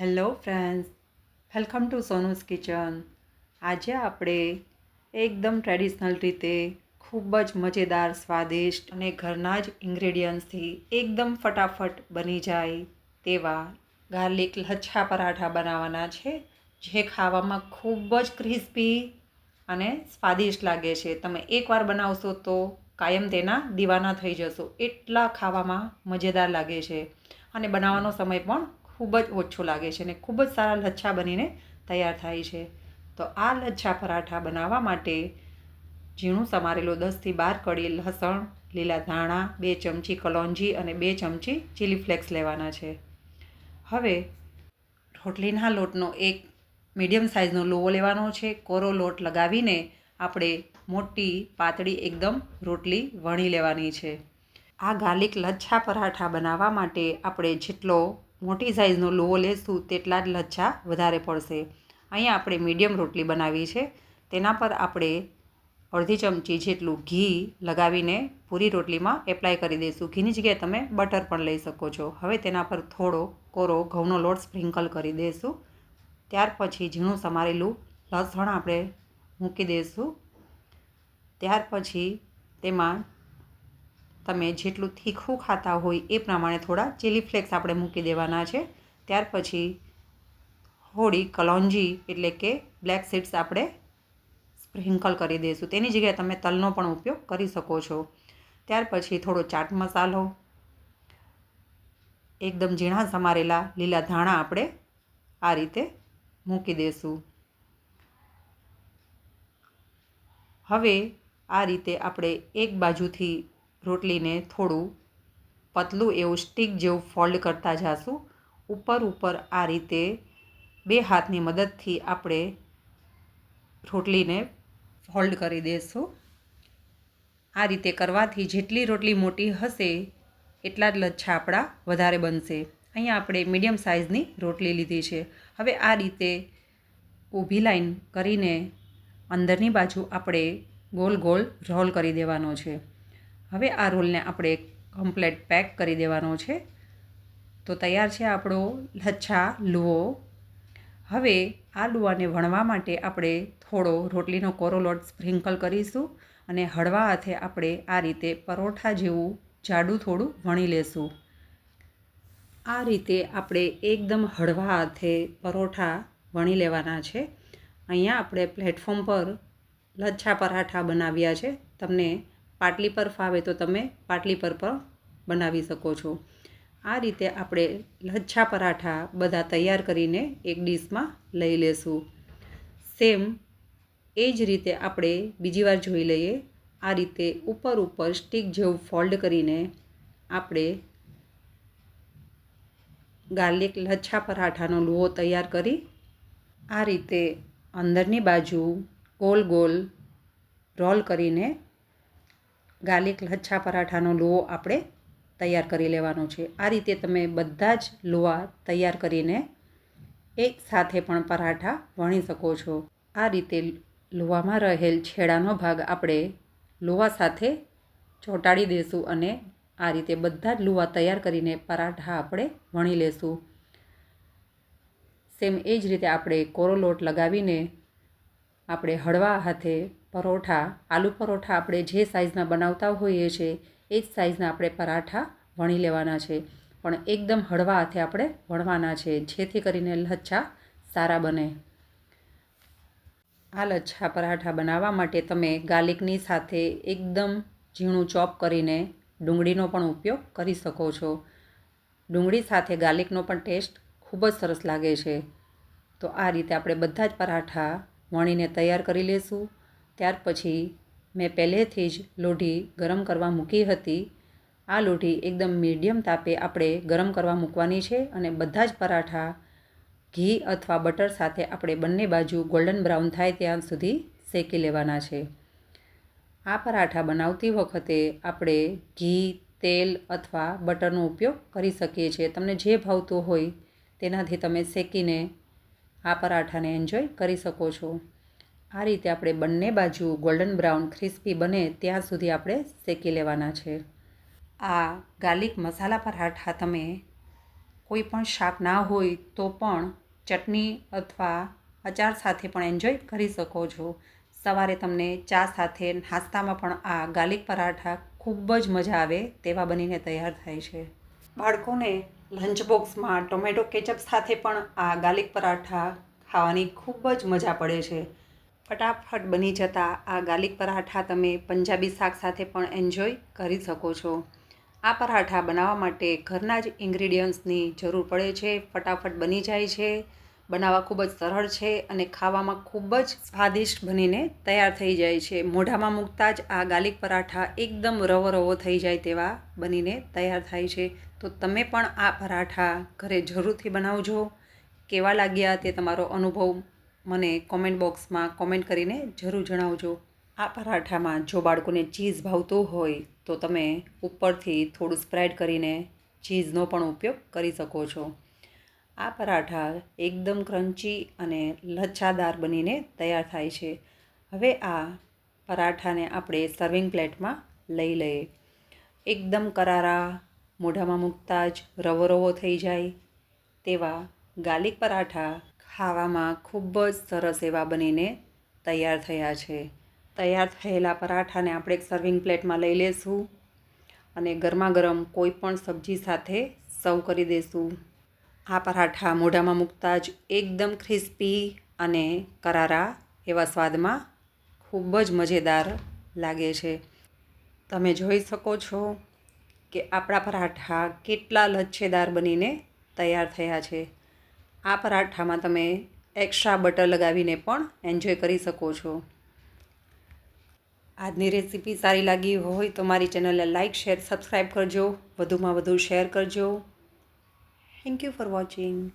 Hello friends, welcome to Sonu's kitchen. આજે આપણે એકદમ ટ્રેડિશનલ રીતે ખૂબ જ મજેદાર, સ્વાદિષ્ટ અને ઘરના જ ઇન્ગ્રેડિયન્ટ્સથી એકદમ ફટાફટ બની જાય તેવા ગાર્લિક લચ્છા પરાઠા બનાવવાના છે, જે ખાવામાં ખૂબ જ ક્રિસ્પી અને સ્વાદિષ્ટ લાગે છે. તમે એકવાર બનાવશો તો કાયમ તેના દીવાના થઈ જશો. એટલા ખાવામાં મજેદાર લાગે છે. અને બનાવવાનો સમય પણ ખૂબ જ ઓછો લાગે છે અને ખૂબ જ સારા લચ્છા બનીને તૈયાર થાય છે. તો આ લચ્છા પરાઠા બનાવવા માટે ઝીણું સમારેલું દસથી બાર કડી લસણ, લીલા ધાણા, બે ચમચી કલોંજી અને બે ચમચી ચીલી ફ્લેક્સ લેવાના છે. હવે રોટલીના લોટનો એક મીડિયમ સાઇઝનો લોવો લેવાનો છે. કોરો લોટ લગાવીને આપણે મોટી પાતળી એકદમ રોટલી વણી લેવાની છે. આ ગાર્લિક લચ્છા પરાઠા બનાવવા માટે આપણે જેટલો મોટી સાઇઝનો લોવો લેશું તેટલા જ લચ્છા વધારે પડશે. અહીંયા આપણે મીડિયમ રોટલી બનાવી છે. તેના પર આપણે અડધી ચમચી જેટલું ઘી લગાવીને પૂરી રોટલીમાં એપ્લાય કરી દઈશું. ઘીની જગ્યાએ તમે બટર પણ લઈ શકો છો. હવે તેના પર થોડો કોરો ઘઉંનો લોટ સ્પ્રિંકલ કરી દઈશું. ત્યાર પછી ઝીણું સમારેલું લસણ આપણે મૂકી દઈશું. ત્યાર પછી તેમાં તમે જેટલું તીખું ખાતા હોય એ પ્રમાણે થોડા ચીલી ફ્લેક્સ આપણે મૂકી દેવાના છે. ત્યાર પછી હોળી કલોંજી એટલે કે બ્લેક સીડ્સ આપણે સ્પ્રિંકલ કરી દઈશું. તેની જગ્યાએ તમે તલનો પણ ઉપયોગ કરી શકો છો. ત્યાર પછી થોડો ચાટ મસાલો, એકદમ ઝીણા સમારેલા લીલા ધાણા આપણે આ રીતે મૂકી દઈશું. હવે આ રીતે આપણે એક બાજુથી રોટલીને થોડું પતલું એવું સ્ટીક જેવું ફોલ્ડ કરતા જાશું. ઉપર ઉપર આ રીતે બે હાથની મદદથી આપણે રોટલીને ફોલ્ડ કરી દઈશું આ રીતે કરવાથી જેટલી રોટલી મોટી હશે એટલા જ લચ્છા આપણા વધારે બનશે. અહીંયા આપણે મીડિયમ સાઇઝની રોટલી લીધી છે. હવે આ રીતે ઊભી લાઈન કરીને અંદરની બાજુ આપણે ગોલ ગોલ રોલ કરી દેવાનો છે. હવે આ રોલને આપણે કમ્પ્લેટ પેક કરી દેવાનો છે. તો તૈયાર છે આપણો લચ્છા લુઓ હવે આ લુવાને વણવા માટે આપણે થોડો રોટલીનો કોરો લોટ સ્પ્રિંકલ કરીશું અને હળવા હાથે આપણે આ રીતે પરોઠા જેવું જાડું થોડું વણી લેશું. આ રીતે આપણે એકદમ હળવા હાથે પરોઠા વણી લેવાના છે. અહીંયા આપણે પ્લેટફોર્મ પર લચ્છા પરાઠા બનાવ્યા છે. તમને પાટલી પર ફાવે તો તમે પાટલી પર પણ બનાવી શકો છો. આ રીતે આપણે લચ્છા પરાઠા બધા તૈયાર કરીને એક ડીશમાં લઈ લેશું. સેમ એ જ રીતે આપણે બીજી વાર જોઈ લઈએ, આ રીતે ઉપર ઉપર સ્ટીક જેવું ફોલ્ડ કરીને આપણે ગાર્લિક લચ્છા પરાઠાનો લુઓ તૈયાર કરી, આ રીતે અંદરની બાજુ ગોલ ગોલ રોલ કરીને ગાર્લિક લચ્છા પરાઠાનો લોહો આપણે તૈયાર કરી લેવાનો છે. આ રીતે તમે બધા જ લોહા તૈયાર કરીને એક સાથે પણ પરાઠા વણી શકો છો. આ રીતે લુવામાં રહેલ છેડાનો ભાગ આપણે લોહા સાથે ચોંટાડી દઈશું અને આ રીતે બધા જ લોહા તૈયાર કરીને પરાઠા આપણે વણી લેશું. સેમ એ જ રીતે આપણે કોરો લોટ લગાવીને આપણે હળવા હાથે પરોઠા, આલુ પરોઠા આપણે જે સાઇઝના બનાવતા હોઈએ છીએ, એ જ સાઇઝના આપણે પરાઠા વણી લેવાના છે. પણ એકદમ હળવા હાથે આપણે વણવાના છે, જેથી કરીને લચ્છા સારા બને. આ લચ્છા પરાઠા બનાવવા માટે તમે ગાર્લિકની સાથે એકદમ ઝીણું ચોપ કરીને ડુંગળીનો પણ ઉપયોગ કરી શકો છો. ડુંગળી સાથે ગાર્લિકનો પણ ટેસ્ટ ખૂબ જ સરસ લાગે છે. તો આ રીતે આપણે બધા જ પરાઠા વણીને તૈયાર કરી લેશું. ત્યાર પછી મેં પહેલેથી જ લોઢી ગરમ કરવા મૂકી હતી. આ લોઢી એકદમ મીડિયમ તાપે આપણે ગરમ કરવા મૂકવાની છે અને બધા જ પરાઠા ઘી અથવા બટર સાથે આપણે બંને બાજુ ગોલ્ડન બ્રાઉન થાય ત્યાં સુધી શેકી લેવાના છે. આ પરાઠા બનાવતી વખતે આપણે ઘી, તેલ અથવા બટરનો ઉપયોગ કરી શકીએ છીએ. તમને જે ભાવતું હોય તેનાથી તમે શેકીને આ પરાઠાને એન્જોય કરી શકો છો. આ રીતે આપણે બંને બાજુ ગોલ્ડન બ્રાઉન ક્રિસ્પી બને ત્યાં સુધી આપણે શેકી લેવાના છે. આ ગાર્લિક મસાલા પરાઠા તમે કોઈ પણ શાક ના હોય તો પણ ચટણી અથવા અચાર સાથે પણ એન્જોય કરી શકો છો. સવારે તમને ચા સાથે નાસ્તામાં પણ આ ગાર્લિક પરાઠા ખૂબ જ મજા આવે તેવા બનીને તૈયાર થાય છે. બાળકોને લંચ બોક્સમાં ટોમેટો કેચઅપ સાથે પણ આ ગાર્લિક પરાઠા ખાવાની ખૂબ જ મજા પડે છે. ફટાફટ બની જતા આ ગાર્લિક પરાઠા તમે પંજાબી શાક સાથે પણ એન્જોય કરી શકો છો. આ પરાઠા બનાવવા માટે ઘરના જ ઇન્ગ્રીડિયન્ટ્સની જરૂર પડે છે, ફટાફટ બની જાય છે, બનાવવા ખૂબ જ સરળ છે અને ખાવામાં ખૂબ જ સ્વાદિષ્ટ બનીને તૈયાર થઈ જાય છે. મોઢામાં મૂકતા જ આ ગાર્લિક પરાઠા એકદમ રવો રવો થઈ જાય તેવા બનીને તૈયાર થાય છે. તો તમે પણ આ પરાઠા ઘરે જરૂરથી બનાવજો. કેવા લાગ્યા તે તમારો અનુભવ? મને કોમેન્ટ બોક્સમાં કોમેન્ટ કરીને જરૂર જણાવજો. આ પરાઠામાં જો બાળકોને ચીઝ ભાવતું હોય, તો તમે ઉપરથી થોડું સ્પ્રેડ કરીને ચીઝનો પણ ઉપયોગ કરી શકો છો. આ પરાઠા એકદમ ક્રન્ચી અને લચ્છાદાર બનીને તૈયાર થાય છે. હવે આ પરાઠાને આપણે સર્વિંગ પ્લેટમાં લઈ લઈએ. એકદમ કરારા, મોઢામાં મૂકતા જ રવો રવો થઈ જાય. તેવા ગાર્લિક પરાઠા ખાવામાં ખૂબ જ સરસ એવા બનીને તૈયાર થયા છે. તૈયાર થયેલા પરાઠાને આપણે એક સર્વિંગ પ્લેટમાં લઈ લેશું અને ગરમા ગરમ કોઈ પણ સબ્જી સાથે સર્વ કરી દઈશું આ પરાઠા મોઢામાં મૂકતા જ એકદમ ક્રિસ્પી અને કરારા એવા સ્વાદમાં ખૂબ જ મજેદાર લાગે છે. તમે જોઈ શકો છો કે આપણા પરાઠા કેટલા લચ્છેદાર બનીને તૈયાર થયા છે. આ પરાઠામાં તમે એક્સ્ટ્રા બટર લગાવીને પણ એન્જોય કરી શકો છો. આજની રેસીપી સારી લાગી હોય તો મારી ચેનલને લાઇક શેર સબસ્ક્રાઈબ કરજો. વધુમાં વધુ શેર કરજો. Thank you for watching.